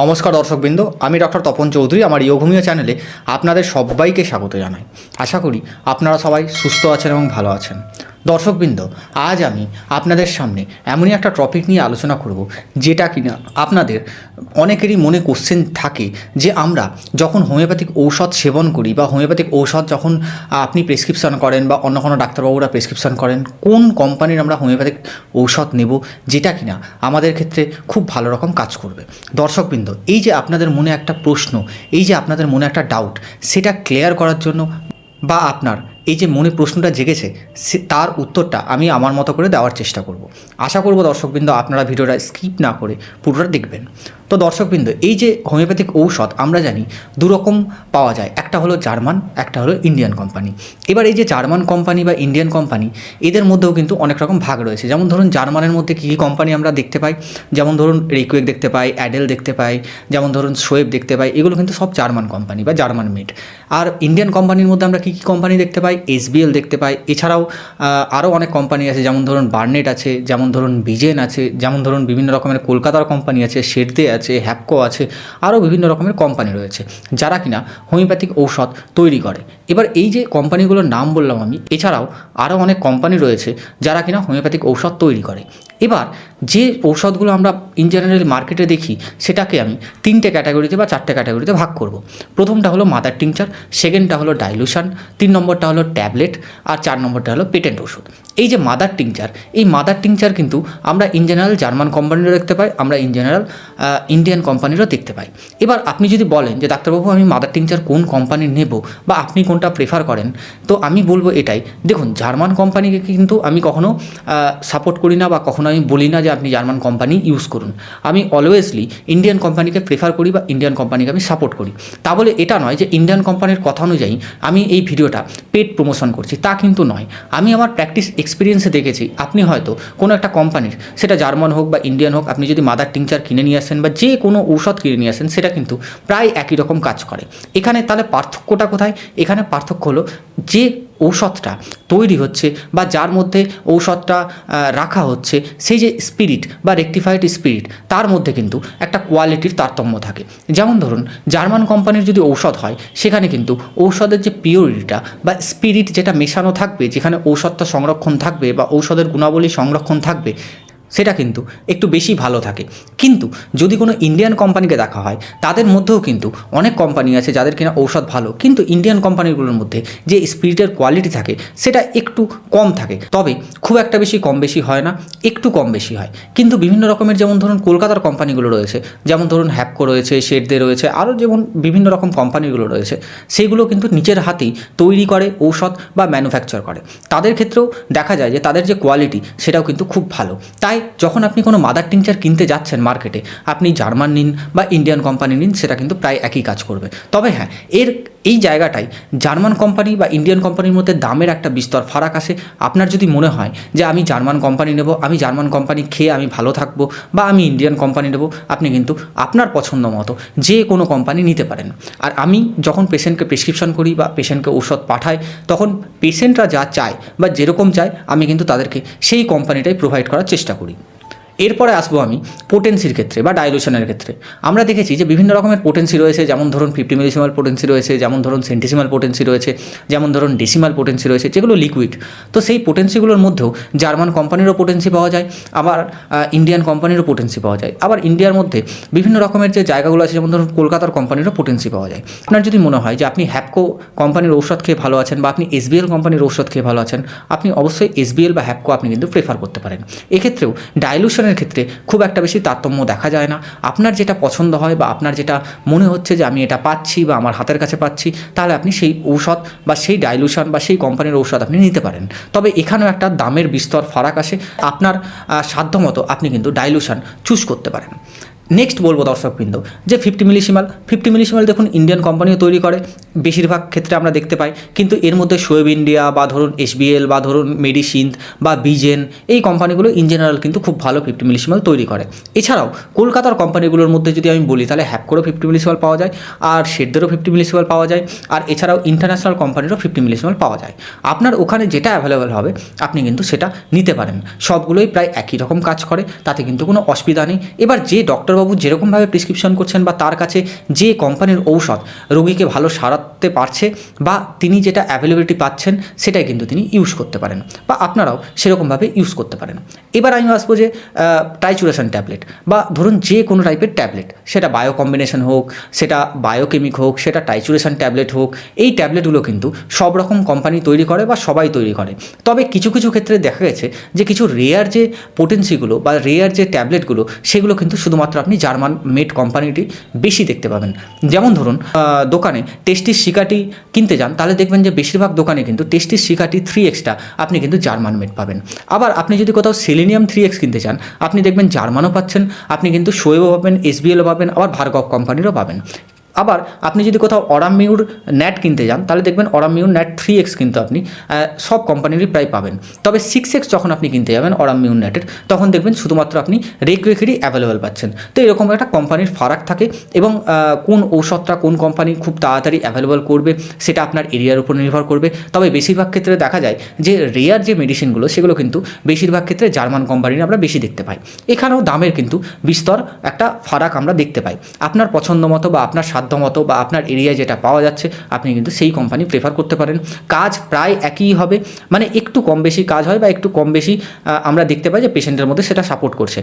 নমস্কার দর্শকবৃন্দ, আমি ডক্টর তপন চৌধুরী, আমার ইয়োঘুমিয়া চ্যানেলে আপনাদের সবাইকে স্বাগত জানাই। আশা করি আপনারা সবাই সুস্থ আছেন এবং ভালো আছেন। দর্শকবৃন্দ, আজ আমি আপনাদের সামনে এমনই একটা টপিক নিয়ে আলোচনা করব, যেটা কিনা আপনাদের অনেকেরই মনে কোশ্চেন থাকে যে আমরা যখন হোমিওপ্যাথিক ঔষধ সেবন করি বা হোমিওপ্যাথিক ঔষধ যখন আপনি প্রেসক্রিপশন করেন বা অন্য কোনো ডাক্তারবাবুরা প্রেসক্রিপশন করেন, কোন কোম্পানির আমরা হোমিওপ্যাথিক ঔষধ নেব যেটা কিনা আমাদের ক্ষেত্রে খুব ভালো রকম কাজ করবে? দর্শকবৃন্দ, এই যে আপনাদের মনে একটা প্রশ্ন, এই যে আপনাদের মনে একটা ডাউট সেটা ক্লিয়ার করার জন্য বা আপনার এই যে মনে প্রশ্নটা জেগেছে, সে তার উত্তরটা আমি আমার মতো করে দেওয়ার চেষ্টা করব। আশা করব দর্শকবৃন্দ আপনারা ভিডিওটা স্কিপ না করে পুরোটা দেখবেন। তো দর্শকবৃন্দ, এই যে হোমিওপ্যাথিক ঔষধ আমরা জানি দুরকম পাওয়া যায়। একটা হলো জার্মান, একটা হলো ইন্ডিয়ান কোম্পানি। এবার এই যে জার্মান কোম্পানি বা ইন্ডিয়ান কোম্পানি, এদের মধ্যেও কিন্তু অনেক রকম ভাগ রয়েছে। যেমন ধরুন জার্মানের মধ্যে কী কী কোম্পানি আমরা দেখতে পাই? যেমন ধরুন রিকুয়েক দেখতে পাই, অ্যাডেল দেখতে পাই, যেমন ধরুন সোয়েব দেখতে পাই, এগুলো কিন্তু সব জার্মান কোম্পানি বা জার্মান মেড। আর ইন্ডিয়ান কোম্পানির মধ্যে আমরা কী কী কোম্পানি দেখতে পাই? এসবিএল দেখতে পাই। এছাড়াও আরও অনেক কোম্পানি আছে, যেমন ধরুন বার্নেট আছে, যেমন ধরুন বিজেন আছে, যেমন ধরুন বিভিন্ন রকমের কলকাতার কোম্পানি আছে শেরদে আছে হ্যাপকো আছে আরও বিভিন্ন রকমের কোম্পানি রয়েছে, যারা কিনা হোমিওপ্যাথিক ঔষধ তৈরি করে। এবার এই যে কোম্পানিগুলোর নাম বললাম আমি, এছাড়াও আরও অনেক কোম্পানি রয়েছে যারা কিনা হোমিওপ্যাথিক ঔষধ তৈরি করে। এবার যে ঔষধগুলো আমরা ইন জেনারেল মার্কেটে দেখি, সেটাকে আমি তিনটে ক্যাটাগরিতে বা চারটে ক্যাটাগরিতে ভাগ করব। প্রথমটা হলো মাদার টিংচার সেকেন্ডটা হলো ডাইলুশন তিন নম্বরটা হলো ট্যাবলেট আর চার নম্বরটা হলো পেটেন্ট ওষুধ এই যে মাদার টিংচার এই মাদার টিংচার কিন্তু আমরা ইন জেনারেল জার্মান কোম্পানিরও দেখতে পাই, আমরা ইন জেনারেল ইন্ডিয়ান কোম্পানিরও দেখতে পাই। এবার আপনি যদি বলেন যে, ডাক্তারবাবু, আমি মাদার টিংচার কোন কোম্পানির নেব? বা আপনি কোনটা প্রেফার করেন? তো আমি বলব এটাই। দেখুন, জার্মান কোম্পানিকে কিন্তু আমি কখনো সাপোর্ট করি না বা কখনো আমি বলি না যে আপনি জার্মান কোম্পানি ইউজ করুন। আমি অলওয়েজলি ইন্ডিয়ান কোম্পানিকে প্রেফার করি বা ইন্ডিয়ান কোম্পানিকে আমি সাপোর্ট করি। তা বলে এটা নয় যে ইন্ডিয়ান কোম্পানির কথা অনুযায়ী আমি এই ভিডিওটা পেড প্রমোশন করছি, তা কিন্তু নয়। আমি আমার প্র্যাকটিস এক্সপিরিয়েন্সে দেখেছি, আপনি হয়তো কোনো একটা কোম্পানির সেটা জার্মান হোক বা ইন্ডিয়ান হোক, আপনি যদি মাদার টিংচার কিনে নিয়ে আসেন বা যে কোনো ঔষধ কিনে নিয়ে আসেন, সেটা কিন্তু প্রায় একই রকম কাজ করে। এখানে তাহলে পার্থক্যটা কোথায়? এখানে পার্থক্য হলো যে ঔষধটা তৈরি হচ্ছে বা যার মধ্যে ঔষধটা রাখা হচ্ছে, সেই যে স্পিরিট বা রেকটিফাইড স্পিরিট, তার মধ্যে কিন্তু একটা কোয়ালিটির তারতম্য থাকে। যেমন ধরুন, জার্মান কোম্পানির যদি ঔষধ হয়, সেখানে কিন্তু ঔষধের যে পিওরিটিটা বা স্পিরিট যেটা মেশানো থাকবে, যেখানে ঔষধটা সংরক্ষণ থাকবে বা ঔষধের গুণাবলী সংরক্ষণ থাকবে সেটা কিন্তু একটু বেশি ভালো থাকে। কিন্তু যদি কোনো ইন্ডিয়ান কোম্পানিকে দেখা হয়, তাদের মধ্যেও কিন্তু অনেক কোম্পানি আছে যাদের কিনা ঔষধ ভালো। কিন্তু ইন্ডিয়ান কোম্পানিগুলোর মধ্যে যে স্পিরিটের কোয়ালিটি থাকে, সেটা একটু কম থাকে। তবে খুব একটা বেশি কম বেশি হয় না, একটু কম বেশি হয়। কিন্তু বিভিন্ন রকমের যেমন ধরুন কলকাতার কোম্পানিগুলো রয়েছে, যেমন ধরুন হ্যাপকো রয়েছে শেডদে রয়েছে, আরও যেমন বিভিন্ন রকম কোম্পানিগুলো রয়েছে, সেগুলো কিন্তু নিজের হাতেই তৈরি করে, ঔষধ বা ম্যানুফ্যাকচার করে। তাদের ক্ষেত্রেও দেখা যায় যে তাদের যে কোয়ালিটি সেটাও কিন্তু খুব ভালো। তাই যখন আপনি কোনো মাদার টিংচার কিনতে যাচ্ছেন মার্কেটে আপনি জার্মান নিন বা ইন্ডিয়ান কোম্পানি নিন, সেটা কিন্তু প্রায় একই কাজ করবে। তবে হ্যাঁ এর এই জায়গাটায় জার্মান কোম্পানি বা ইন্ডিয়ান কোম্পানির মধ্যে দামের একটা বিস্তর ফারাক আসে আপনার যদি মনে হয় যে আমি জার্মান কোম্পানি নেব, আমি জার্মান কোম্পানি খেয়ে আমি ভালো থাকব বা আমি ইন্ডিয়ান কোম্পানি নেব, আপনি কিন্তু আপনার পছন্দ মতো যে কোনো কোম্পানি নিতে পারেন। আর আমি যখন পেশেন্টকে প্রেসক্রিপশন করি বা পেশেন্টকে ঔষধ পাঠাই, তখন পেশেন্টরা যা চায় বা যেরকম চায়, আমি কিন্তু তাদেরকে সেই কোম্পানিটাই প্রোভাইড করার চেষ্টা করি। এরপরে আসব আমি পোটেন্সির ক্ষেত্রে বা ডাইলুশনের ক্ষেত্রে। আমরা দেখেছি যে বিভিন্ন রকমের পোটেন্সি রয়েছে, যেমন ধরুন ফিফটি মিলিসিমাল পোটেন্সি রয়েছে, যেমন ধরুন সেন্টিসিমাল পোটেন্সি রয়েছে, যেমন ধরুন ডেসিমাল পোটেন্সি রয়েছে, যেগুলো লিকুইড তো সেই পোটেন্সিগুলোর মধ্যেও জার্মান কোম্পানিরও পোটেন্সি পাওয়া যায়, আবার ইন্ডিয়ান কোম্পানিরও পোটেন্সি পাওয়া যায়। আবার ইন্ডিয়ার মধ্যে বিভিন্ন রকমের যে জায়গাগুলো আছে, যেমন ধরুন কলকাতার কোম্পানিরও পোটেন্সি পাওয়া যায়। আপনার যদি মনে হয় যে আপনি হ্যাপকো কোম্পানির ঔষধ খেয়ে ভালো আছেন বা আপনি এসবিএল কোম্পানির ঔষধ খেয়ে ভালো আছেন, আপনি অবশ্যই এসবিএল বা হ্যাপকো আপনি কিন্তু প্রেফার করতে পারেন। এক্ষেত্রেও ডাইলুশনের ক্ষেত্রে খুব একটা বেশি তারতম্য দেখা যায় না। আপনার যেটা পছন্দ হয় বা আপনার যেটা মনে হচ্ছে যে আমি এটা পাচ্ছি বা আমার হাতের কাছে পাচ্ছি, তাহলে আপনি সেই ঔষধ বা সেই ডাইলুশন বা সেই কোম্পানির ঔষধ আপনি নিতে পারেন। তবে এখানেও একটা দামের বিস্তর ফারাক আসে। আপনার সাধ্যমতো আপনি কিন্তু ডাইলুশন চুজ করতে পারেন। নেক্সট বলব দর্শকবৃন্দ, যে ফিফটি মিলিসিমাল ফিফটি মিলিসিমাল দেখুন ইন্ডিয়ান কোম্পানিও তৈরি করে, বেশিরভাগ ক্ষেত্রে আমরা দেখতে পাই, কিন্তু এর মধ্যে শোয়েব ইন্ডিয়া বা ধরুন এসবিএল বা ধরুন মেডিসিন বা বিজেন এই কোম্পানিগুলো ইন জেনারেল কিন্তু খুব ভালো ফিফটি মিলিসিমাল তৈরি করে। এছাড়াও কলকাতার কোম্পানিগুলোর মধ্যে যদি আমি বলি, তাহলে হ্যাপকোরও ফিফটি মিলিসিমাল পাওয়া যায়, আর শেডদেরও ফিফটি মিলিসিমাল পাওয়া যায়, আর এছাড়াও ইন্টারন্যাশনাল কোম্পানিরও ফিফটি মিলিসিমাল পাওয়া যায়। আপনার ওখানে যেটা অ্যাভেলেবেল হবে, আপনি কিন্তু সেটা নিতে পারেন। সবগুলোই প্রায় একই রকম কাজ করে, তাতে কিন্তু কোনো অসুবিধা নেই। এবার যে ডক্টর ডাক্তারবাবু যেরকমভাবে প্রেসক্রিপশন করছেন বা তার কাছে যে কোম্পানির ঔষধ রোগীকে ভালো সারাতে পারছে বা তিনি যেটা অ্যাভেলেবিলিটি পাচ্ছেন সেটাই কিন্তু তিনি ইউজ করতে পারেন বা আপনারাও সেরকমভাবে ইউজ করতে পারেন। এবার আমি আসব যে ট্রাইচুরেশন ট্যাবলেট বা ধরুন যে কোনো টাইপের ট্যাবলেট সেটা বায়ো কম্বিনেশন হোক, সেটা বায়োকেমিক হোক, সেটা টাইচুরেশন ট্যাবলেট হোক, এই ট্যাবলেটগুলো কিন্তু সব রকম কোম্পানি তৈরি করে বা সবাই তৈরি করে। তবে কিছু কিছু ক্ষেত্রে দেখা গেছে যে কিছু রেয়ার যে পোটেন্সিগুলো বা রেয়ার যে ট্যাবলেটগুলো সেগুলো কিন্তু শুধুমাত্র আপনি জার্মান মেড কোম্পানিটি বেশি দেখতে পাবেন। যেমন ধরুন দোকানে টেস্টির শিকাটি কিনতে যান, তাহলে দেখবেন যে বেশিরভাগ দোকানে কিন্তু টেস্টির শিকাটি থ্রি এক্সটা আপনি কিন্তু জার্মান মেড পাবেন। আবার আপনি যদি কোথাও সেলিনিয়াম থ্রি এক্স কিনতে চান আপনি দেখবেন জার্মানও পাচ্ছেন, আপনি কিন্তু শোয়েবও পাবেন, এসবিএলও পাবেন, আবার ভার্গব কোম্পানিরও পাবেন। আবার আপনি যদি কোথাও অরামিউর ন্যাট কিনতে যান, তাহলে দেখবেন অরামিউর ন্যাট থ্রি এক্স কিন্তু আপনি সব কোম্পানিরই প্রায় পাবেন। তবে সিক্স এক্স যখন আপনি কিনতে যাবেন অরামিউর ন্যাটের তখন দেখবেন শুধুমাত্র আপনি রেকুয়েকেরই অ্যাভেলেবেল পাচ্ছেন। তো এরকম একটা কোম্পানির ফারাক থাকে এবং কোন ঔষধটা কোন কোম্পানি খুব তাড়াতাড়ি অ্যাভেলেবল করবে, সেটা আপনার এরিয়ার উপর নির্ভর করবে। তবে বেশিরভাগ ক্ষেত্রে দেখা যায় যে রেয়ার যে মেডিসিনগুলো সেগুলো কিন্তু বেশিরভাগ ক্ষেত্রে জার্মান কোম্পানির আমরা বেশি দেখতে পাই। এখানেও দামের কিন্তু বিস্তর একটা ফারাক আমরা দেখতে পাই। আপনার পছন্দ মতো বা আপনার সাধ্য মতো বা আপনার এরিয়ায় যেটা পাওয়া যাচ্ছে, আপনি কিন্তু সেই কোম্পানি প্রেফার করতে পারেন। কাজ প্রায় একই হবে মানে একটু কম বেশি কাজ হয় বা একটু কম বেশি আমরা দেখতে পাই যে পেশেন্টের মধ্যে সেটা সাপোর্ট করছে।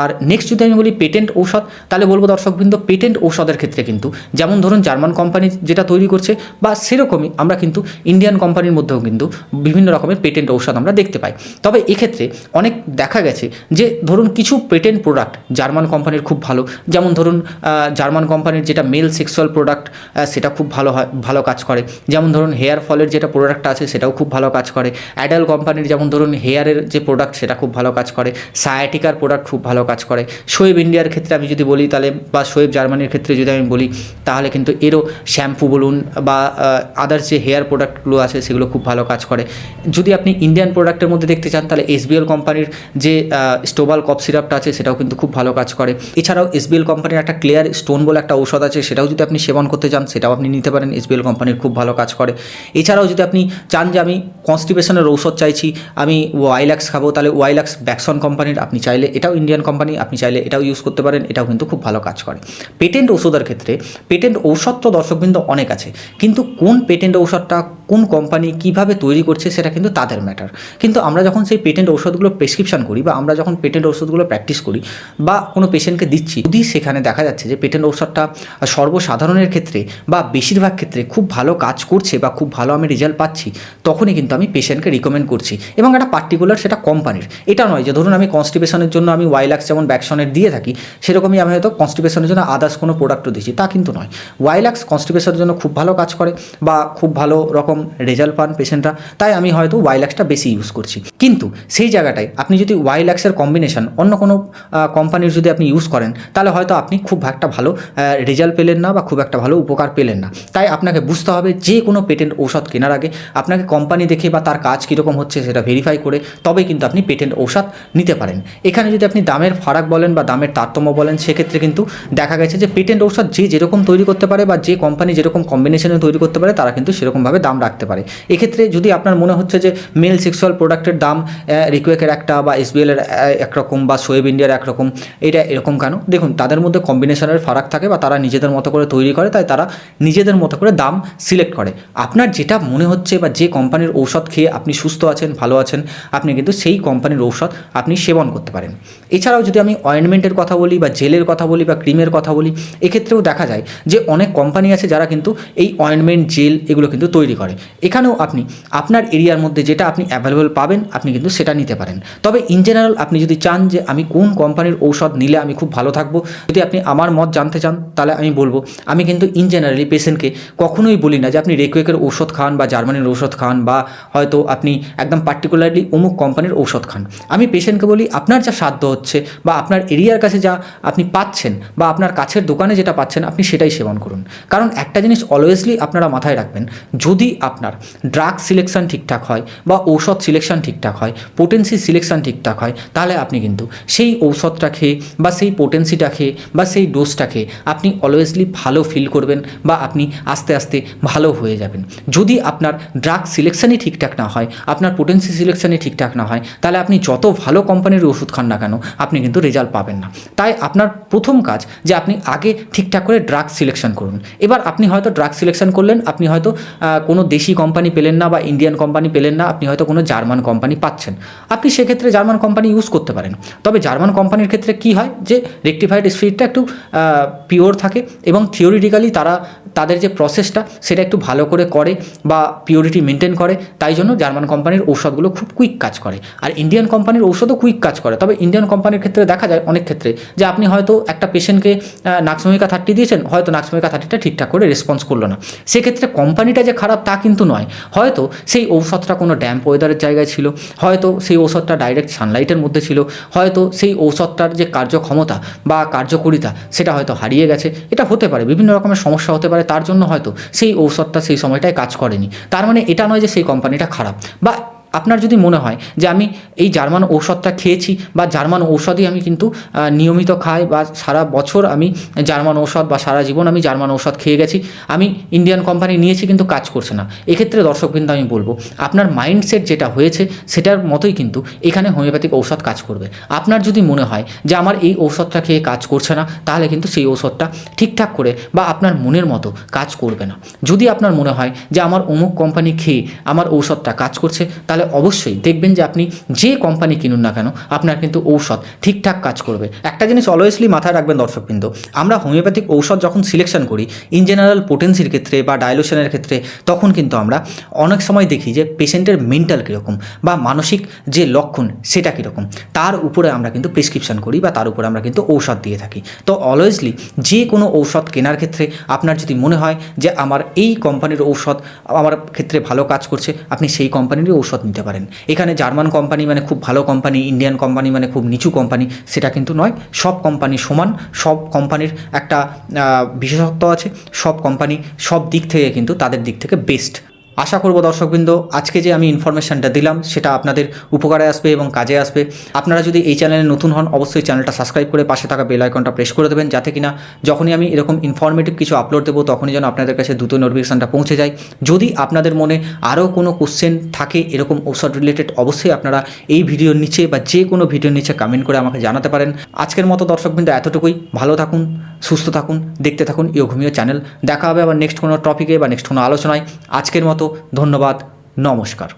আর নেক্সট যদি আমি বলি পেটেন্ট ঔষধ, তাহলে বলব দর্শকবৃন্দ পেটেন্ট ঔষধের ক্ষেত্রে কিন্তু, যেমন ধরুন জার্মান কোম্পানি যেটা তৈরি করছে, বা সেরকমই আমরা কিন্তু ইন্ডিয়ান কোম্পানির মধ্যেও কিন্তু বিভিন্ন রকমের পেটেন্ট ঔষধ আমরা দেখতে পাই। তবে এক্ষেত্রে অনেক দেখা গেছে যে, ধরুন কিছু পেটেন্ট প্রোডাক্ট জার্মান কোম্পানির খুব ভালো। যেমন ধরুন জার্মান কোম্পানির যেটা মেল সেক্সুয়াল প্রোডাক্ট সেটা খুব ভালো হয়, ভালো কাজ করে। যেমন ধরুন হেয়ার ফলের যেটা প্রোডাক্টটা আছে, সেটাও খুব ভালো কাজ করে। অ্যাডাল কোম্পানির যেমন ধরুন হেয়ারের যে প্রোডাক্ট সেটা খুব ভালো কাজ করে। সায়াটিকার প্রোডাক্ট খুব ভালো কাজ করে। শোয়েব ইন্ডিয়ার ক্ষেত্রে আমি যদি বলি তাহলে, বা শোয়েব জার্মানির ক্ষেত্রে যদি আমি বলি, তাহলে কিন্তু এরও শ্যাম্পু বলুন, বা আদার্স যে হেয়ার প্রোডাক্টগুলো আছে, সেগুলো খুব ভালো কাজ করে। যদি আপনি ইন্ডিয়ান প্রোডাক্টের মধ্যে দেখতে চান, তাহলে এসবিএল কোম্পানির যে স্টোবাল কপ সিরাপটা আছে, সেটাও কিন্তু খুব ভালো কাজ করে। এছাড়াও এসবিএল কোম্পানির একটা ক্লিয়ার স্টোন বলে একটা ঔষধ আছে সেটাও যদি আপনি সেবন করতে চান, সেটাও আপনি নিতে পারেন। এসবিএল কোম্পানির খুব ভালো কাজ করে। এছাড়াও যদি আপনি চান যে আমি কনস্টিপেশনের ঔষধ চাইছি, আমি ওয়াইল্যাক্স খাব, তাহলে ওয়াইল্যাক্স ব্যাকসন কোম্পানির আপনি চাইলে, এটাও ইন্ডিয়ান কোম্পানি আপনি চাইলে এটাও ইউজ করতে পারেন। এটাও কিন্তু খুব ভালো কাজ করে। পেটেন্ট ওষুধের ক্ষেত্রে, পেটেন্ট ঔষধ তো দর্শকবৃন্দ অনেক আছে। কিন্তু কোন পেটেন্ট ঔষধটা কোন কোম্পানি কীভাবে তৈরি করছে সেটা কিন্তু তাদের ম্যাটার কিন্তু আমরা যখন সেই পেটেন্ট ঔষধগুলো প্রেসক্রিপশন করি বা আমরা যখন পেটেন্ট ওষুধগুলো প্র্যাকটিস করি বা কোনো পেশেন্টকে দিচ্ছি, যদি সেখানে দেখা যাচ্ছে যে পেটেন্ট ঔষধটা সর্বসাধারণের ক্ষেত্রে বা বেশিরভাগ ক্ষেত্রে খুব ভালো কাজ করছে বা খুব ভালো আমি রেজাল্ট পাচ্ছি, তখনই কিন্তু আমি পেশেন্টকে রিকমেন্ড করছি। এবং একটা পার্টিকুলার সেটা কোম্পানির এটা নয় যে ধরুন আমি কনস্টিপেশনের জন্য আমি ওয়াইলাক্স যেমন ব্যাকশনের দিয়ে থাকি, সেরকমই আমি হয়তো কনস্টিপেশনের জন্য আদার্স কোনো প্রোডাক্টও দিচ্ছি। তা কিন্তু নয়। ওয়াইলাক্স কনস্টিপেশনের জন্য খুব ভালো কাজ করে বা খুব ভালো রকম রেজাল্ট পান পেশেন্টরা, তাই আমি হয়তো ওয়াইলাক্সটা বেশি ইউজ করছি। কিন্তু সেই জায়গাটায় আপনি যদি ওয়াইলাক্সের কম্বিনেশন অন্য কোনো কোম্পানির যদি আপনি ইউজ করেন, তাহলে হয়তো আপনি খুব একটা ভালো রেজাল্ট পেলেন না বা খুব একটা ভালো উপকার পেলেন না। তাই আপনাকে বুঝতে হবে যে কোনো পেটেন্ট ঔষধ কেনার আগে আপনাকে কোম্পানি দেখে বা তার কাজ কীরকম হচ্ছে সেটা ভেরিফাই করে তবে কিন্তু আপনি পেটেন্ট ঔষধ নিতে পারেন। এখানে যদি আপনি দামের ফারাক বলেন বা দামের তারতম্য বলেন, সেক্ষেত্রে কিন্তু দেখা গেছে যে পেটেন্ট ঔষধ যে যেরকম তৈরি করতে পারে বা যে কোম্পানি যেরকম কম্বিনেশনে তৈরি করতে পারে, তারা কিন্তু সেরকমভাবে দাম রাখতে পারে। এক্ষেত্রে যদি আপনার মনে হচ্ছে যে মেল সেক্সুয়াল প্রোডাক্টের দাম রিকুয়েকের একটা বা এসবিএল এর একরকম বা সোয়েব ইন্ডিয়ার একরকম, এটা এরকম কেন? দেখুন, তাদের মধ্যে কম্বিনেশনের ফারাক থাকে বা তারা নিজেদের মতো করে তৈরি করে, তাই তারা নিজেদের মতো করে দাম সিলেক্ট করে। আপনার যেটা মনে হচ্ছে বা যে কোম্পানির ঔষধ খেয়ে আপনি সুস্থ আছেন, ভালো আছেন, আপনি কিন্তু সেই কোম্পানির ঔষধ আপনি সেবন করতে পারেন। এছাড়াও যদি আমি অয়েনমেন্টের কথা বলি বা জেলের কথা বলি বা ক্রিমের কথা বলি, এক্ষেত্রেও দেখা যায় যে অনেক কোম্পানি আছে যারা কিন্তু এই অয়েনমেন্ট জেল এগুলো কিন্তু তৈরি করে। এখানেও আপনি, আপনার এরিয়ার মধ্যে যেটা আপনি অ্যাভেলেবল পাবেন, আপনি কিন্তু সেটা নিতে পারেন। তবে ইন জেনারেল আপনি যদি চান যে আমি কোন কোম্পানির ঔষধ নিলে আমি খুব ভালো থাকব, যদি আপনি আমার মত জানতে চান, তাহলে আমি বলব, আমি কিন্তু ইন জেনারেলি পেশেন্টকে কখনোই বলি না যে আপনি রেকুয়েকের ঔষধ খান বা জার্মানির ঔষধ খান বা হয়তো আপনি একদম পার্টিকুলারলি অমুক কোম্পানির ঔষধ খান। আমি পেশেন্টকে বলি, আপনার যা সাধ্য হচ্ছে বা আপনার এরিয়ার কাছে যা আপনি পাচ্ছেন বা আপনার কাছের দোকানে যেটা পাচ্ছেন, আপনি সেটাই সেবন করুন। কারণ একটা জিনিস অলওয়েজলি আপনারা মাথায় রাখবেন, যদি আপনার। ড্রাগ সিলেকশন ঠিকঠাক হয় বা ঔষধ সিলেকশন ঠিকঠাক হয় পোটেন্সি সিলেকশন ঠিকঠাক হয়, তাহলে আপনি কিন্তু সেই ঔষধটা খেয়ে বা সেই পোটেন্সিটা খেয়ে বা সেই ডোজটা খেয়ে আপনি অলওয়েজলি ভালো ফিল করবেন বা আপনি আস্তে আস্তে ভালো হয়ে যাবেন। যদি আপনার ড্রাগ সিলেকশনই ঠিকঠাক না হয়, আপনার পোটেন্সি সিলেকশনই ঠিকঠাক না হয়, তাহলে আপনি যত ভালো কোম্পানির ওষুধ খান না কেন, আপনি কিন্তু রেজাল্ট পাবেন না। তাই আপনার প্রথম কাজ যে আপনি আগে ঠিকঠাক করে ড্রাগ সিলেকশন করুন। এবার আপনি হয়তো ড্রাগ সিলেকশন করলেন, আপনি হয়তো কোনো দেশি কোম্পানি পেলেন না বা ইন্ডিয়ান কোম্পানি পেলেন না, আপনি হয়তো কোনো জার্মান কোম্পানি পাচ্ছেন। আপনি সেক্ষেত্রে জার্মান কোম্পানি ইউজ করতে পারেন। তবে জার্মান কোম্পানির ক্ষেত্রে কি হয় যে রেকটিফাইড স্পিরিটটা একটু পিওর থাকে এবং থিওরিটিক্যালি তারা, তাদের যে প্রসেসটা সেটা একটু ভালো করে করে বা পিওরিটি মেনটেন করে। তাই জন্য জার্মান কোম্পানির ঔষধগুলো খুব কুইক কাজ করে। আর ইন্ডিয়ান কোম্পানির ঔষধও কুইক কাজ করে। তবে ইন্ডিয়ান কোম্পানির ক্ষেত্রে দেখা যায় অনেক ক্ষেত্রে যে, আপনি হয়তো একটা পেশেন্টকে নাক্সমিকা থার্টি দিয়েছেন, হয়তো নাক্সমিকা থার্টিটা ঠিকঠাক করে রেসপন্স করল না। সেক্ষেত্রে কোম্পানিটা যে খারাপ, তা কিন্তু নয়। হয়তো সেই ঔষধটা কোনো ড্যাম্প ওয়েদারের জায়গায় ছিল, হয়তো সেই ঔষধটা ডাইরেক্ট সানলাইটের মধ্যে ছিল, হয়তো সেই ঔষধটার যে কার্যক্ষমতা বা কার্যকরিতা সেটা হয়তো হারিয়ে গেছে। এটা হতে পারে, বিভিন্ন রকমের সমস্যা হতে পারে, তার জন্য হয়তো সেই ঔষধটা সেই সময়টায় কাজ করেনি। তার মানে এটা নয় যে সেই কোম্পানিটা খারাপ বা আপনার যদি মনে হয় যে আমি এই জার্মান ঔষধটা খেয়েছি বা জার্মান ঔষধই আমি কিন্তু নিয়মিত খাই বা সারা বছর আমি জার্মান ঔষধ বা সারা জীবন আমি জার্মান ঔষধ খেয়ে গেছি, আমি ইন্ডিয়ান কোম্পানি নিয়েছি কিন্তু কাজ করছে না। এক্ষেত্রে দর্শকবৃন্দ আমি বলব, আপনার মাইন্ডসেট যেটা হয়েছে সেটার মতোই কিন্তু এখানে হোমিওপ্যাথিক ঔষধ কাজ করবে। আপনার যদি মনে হয় যে আমার এই ঔষধটা খেয়ে কাজ করছে না, তাহলে কিন্তু সেই ঔষধটা ঠিকঠাক করে বা আপনার মনের মতো কাজ করবে না। যদি আপনার মনে হয় যে আমার অমুক কোম্পানি খেয়ে আমার ঔষধটা কাজ করছে, তাহলে অবশ্যই দেখবেন যে আপনি যে কোম্পানি কিনুন না কেন, আপনার কিন্তু ঔষধ ঠিকঠাক কাজ করবে। একটা জিনিস অলওয়েসলি মাথায় রাখবেন দর্শকবৃন্দ, আমরা হোমিওপ্যাথিক ঔষধ যখন সিলেকশন করি ইন জেনারেল পোটেন্সির ক্ষেত্রে বা ডাইলোশনের ক্ষেত্রে, তখন কিন্তু আমরা অনেক সময় দেখি যে পেশেন্টের মেন্টাল কীরকম বা মানসিক যে লক্ষণ, সেটা কীরকম। তার উপরে আমরা কিন্তু প্রেসক্রিপশন করি বা তার উপরে আমরা কিন্তু ঔষধ দিয়ে থাকি। তো অলওয়েজলি যে কোনো ঔষধ কেনার ক্ষেত্রে আপনার যদি মনে হয় যে আমার এই কোম্পানির ঔষধ, আমার ক্ষেত্রে ভালো কাজ করছে, আপনি সেই কোম্পানিরই ঔষধ নিতে পারেন। এখানে জার্মান কোম্পানি মানে খুব ভালো কোম্পানি, ইন্ডিয়ান কোম্পানি মানে খুব নিচু কোম্পানি, সেটা কিন্তু নয়। সব কোম্পানি সমান, সব কোম্পানির একটা বিশেষত্ব আছে, সব কোম্পানি সব দিক থেকে কিন্তু তাদের দিক থেকে বেস্ট আশা করব দর্শকবৃন্দ, আজকে যে আমি ইনফরমেশনটা দিলাম, সেটা আপনাদের উপকারে আসবে এবং কাজে আসবে। আপনারা যদি এই চ্যানেলে নতুন হন, অবশ্যই চ্যানেলটা সাবস্ক্রাইব করে পাশে থাকা বেল আইকনটা প্রেস করে দেবেন, যাতে কিনা যখনই আমি এরকম ইনফরমেটিভ কিছু আপলোড দেবো, তখনই যেন আপনাদের কাছে দ্রুত নোটিফিকেশনটা পৌঁছে যায়। যদি আপনাদের মনে আরও কোনো কোশ্চেন থাকে, এরকম ঔষধ রিলেটেড অবশ্যই আপনারা এই ভিডিওর নিচে বা যে কোনো ভিডিওর নিচে কমেন্ট করে আমাকে জানাতে পারেন। আজকের মতো দর্শকবৃন্দ এতটুকুই। ভালো থাকুন, সুস্থ থাকুন, দেখতে থাকুন ইয়োঘুমিও চ্যানেল দেখা হবে আবার নেক্সট কোনো টপিকে বা নেক্সট কোনো আলোচনায়। আজকের মতো ধন্যবাদ নমস্কার।